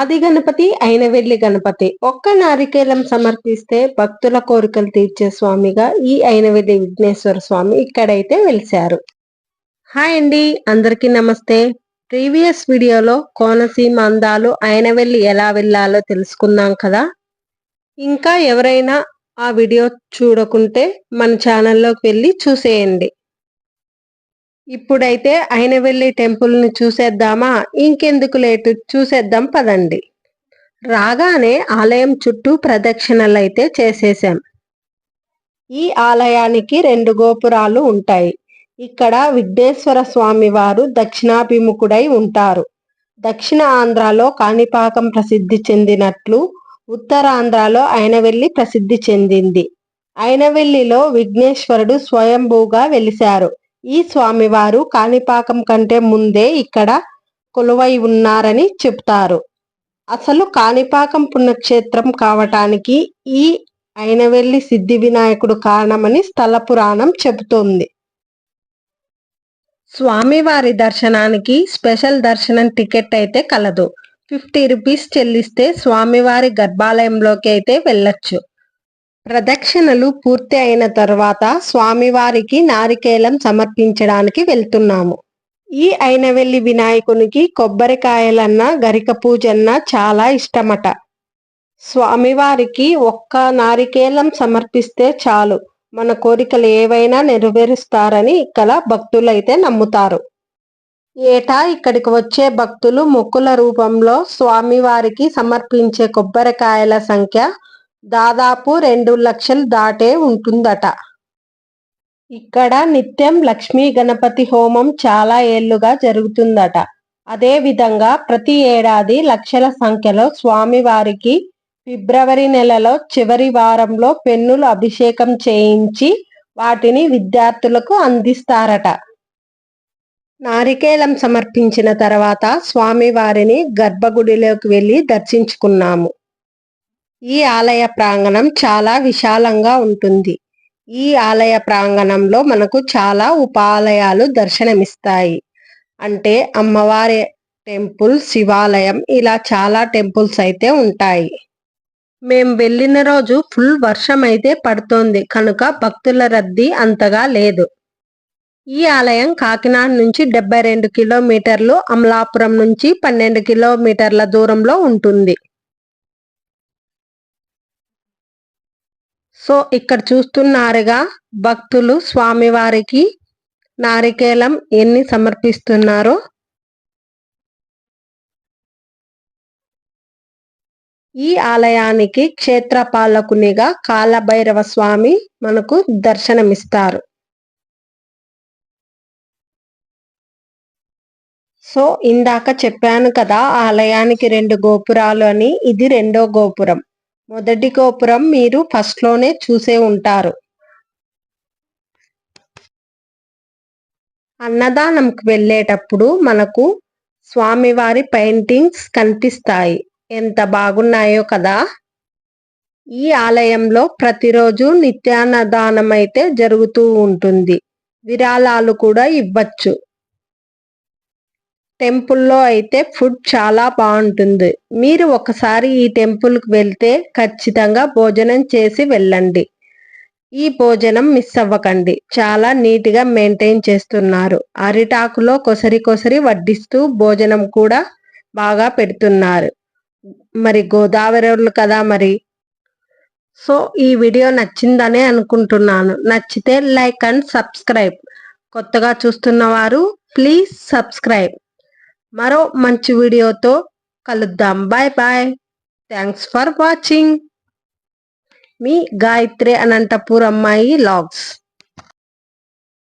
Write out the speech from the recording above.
ఆది గణపతి అయిన వెళ్ళి గణపతి. ఒక్క నారికేలం సమర్పిస్తే భక్తుల కోరికలు తీర్చే స్వామిగా ఈ అయినవెల్లి విఘ్నేశ్వర స్వామి ఇక్కడైతే వెలిశారు. హాయ్ అండి అందరికీ నమస్తే. ప్రీవియస్ వీడియోలో కోనసీమ అందాలు అయినవెల్లి ఎలా వెళ్ళాలో తెలుసుకున్నాం కదా. ఇంకా ఎవరైనా ఆ వీడియో చూడకుంటే మన ఛానల్లోకి వెళ్ళి చూసేయండి. ఇప్పుడైతే అయినవెల్లి టెంపుల్ని చూసేద్దామా? ఇంకెందుకు లేటు చూసేద్దాం పదండి. రాగానే ఆలయం చుట్టూ ప్రదక్షిణలైతే చేసేసాం ఈ ఆలయానికి రెండు గోపురాలు ఉంటాయి. ఇక్కడ విఘ్నేశ్వర స్వామి వారు దక్షిణాభిముఖుడై ఉంటారు. దక్షిణ ఆంధ్రాలో కాణిపాకం ప్రసిద్ధి చెందినట్లు ఉత్తరాంధ్రలో అయినవెల్లి ప్రసిద్ధి చెందింది. అయినవెల్లిలో విఘ్నేశ్వరుడు స్వయంభూగా వెలిశారు. ఈ స్వామివారు కాణిపాకం కంటే ముందే ఇక్కడ కొలువై ఉన్నారని చెప్తారు. అసలు కాణిపాకం పుణ్యక్షేత్రం కావటానికి ఈ అయినవెల్లి సిద్ధి వినాయకుడు కారణమని స్థల పురాణం చెబుతోంది. స్వామివారి దర్శనానికి స్పెషల్ దర్శనం టికెట్ అయితే కలదు. ఫిఫ్టీ రూపీస్ చెల్లిస్తే స్వామివారి గర్భాలయంలోకి అయితే వెళ్ళొచ్చు. ప్రదక్షిణలు పూర్తి అయిన తర్వాత స్వామివారికి నారికేలం సమర్పించడానికి వెళ్తున్నాము. ఈ అయినవెల్లి వినాయకునికి కొబ్బరికాయలన్న గరిక పూజన్న చాలా ఇష్టమట. స్వామివారికి ఒక్క నారికేలం సమర్పిస్తే చాలు. మన కోరికలు ఏవైనా నెరవేరుస్తారని ఇక్కడ భక్తులైతే నమ్ముతారు. ఏటా ఇక్కడికి వచ్చే భక్తులు మొక్కుల రూపంలో స్వామివారికి సమర్పించే కొబ్బరికాయల సంఖ్య దాదాపు రెండు లక్షలు దాటే ఉంటుందట. ఇక్కడ నిత్యం లక్ష్మీ గణపతి హోమం చాలా ఏళ్ళుగా జరుగుతుందట. అదే విధంగా ప్రతి ఏడాది లక్షల సంఖ్యలో స్వామివారికి ఫిబ్రవరి నెలలో చివరి వారంలో పెన్నులు అభిషేకం చేయించి వాటిని విద్యార్థులకు అందిస్తారట. నారికేలం సమర్పించిన తర్వాత స్వామివారిని గర్భగుడిలోకి వెళ్ళి దర్శించుకున్నాము. ఈ ఆలయ ప్రాంగణం చాలా విశాలంగా ఉంటుంది. ఈ ఆలయ ప్రాంగణంలో మనకు చాలా ఉపాలయాలు దర్శనమిస్తాయి. అంటే అమ్మవారి టెంపుల్ శివాలయం ఇలా చాలా టెంపుల్స్ అయితే ఉంటాయి. మేము వెళ్ళిన రోజు ఫుల్ వర్షం అయితే పడుతోంది. కనుక భక్తుల రద్దీ అంతగా లేదు. ఈ ఆలయం కాకినాడ నుంచి డెబ్బై రెండు కిలోమీటర్లు అమలాపురం నుంచి పన్నెండు కిలోమీటర్ల దూరంలో ఉంటుంది. సో ఇక్కడ చూస్తున్నారుగా భక్తులు స్వామివారికి నారికేలం ఎన్ని సమర్పిస్తున్నారో. ఈ ఆలయానికి క్షేత్రపాలకునిగా కాలభైరవ స్వామి మనకు దర్శనమిస్తారు. సో ఇందాక చెప్పాను కదా ఆలయానికి రెండు గోపురాలు అని ఇది రెండో గోపురం. మొదటి గోపురం మీరు ఫస్ట్లోనే చూసే ఉంటారు. అన్నదానంకి వెళ్ళేటప్పుడు మనకు స్వామివారి పెయింటింగ్స్ కనిపిస్తాయి. ఎంత బాగున్నాయో కదా! ఈ ఆలయంలో ప్రతిరోజు నిత్యాన్నదానం అయితే జరుగుతూ ఉంటుంది. విరాళాలు కూడా ఇవ్వచ్చు. టెంపుల్లో అయితే ఫుడ్ చాలా బాగుంటుంది. మీరు ఒకసారి ఈ టెంపుల్కి వెళ్తే ఖచ్చితంగా భోజనం చేసి వెళ్ళండి. ఈ భోజనం మిస్ అవ్వకండి. చాలా నీట్గా మెయింటైన్ చేస్తున్నారు. అరిటాకులో కొసరి కొసరి వడ్డిస్తూ భోజనం కూడా బాగా పెడుతున్నారు. మరి గోదావరి కదా మరి. సో ఈ వీడియో నచ్చిందనే అనుకుంటున్నాను. నచ్చితే లైక్ అండ్ సబ్స్క్రైబ్. కొత్తగా చూస్తున్నవారు ప్లీజ్ సబ్స్క్రైబ్. మరో మంచి వీడియోతో కలుద్దాం. Bye bye thanks for watching మీ గాయత్రి అనంతపూర్ అమ్మాయి లాగ్స్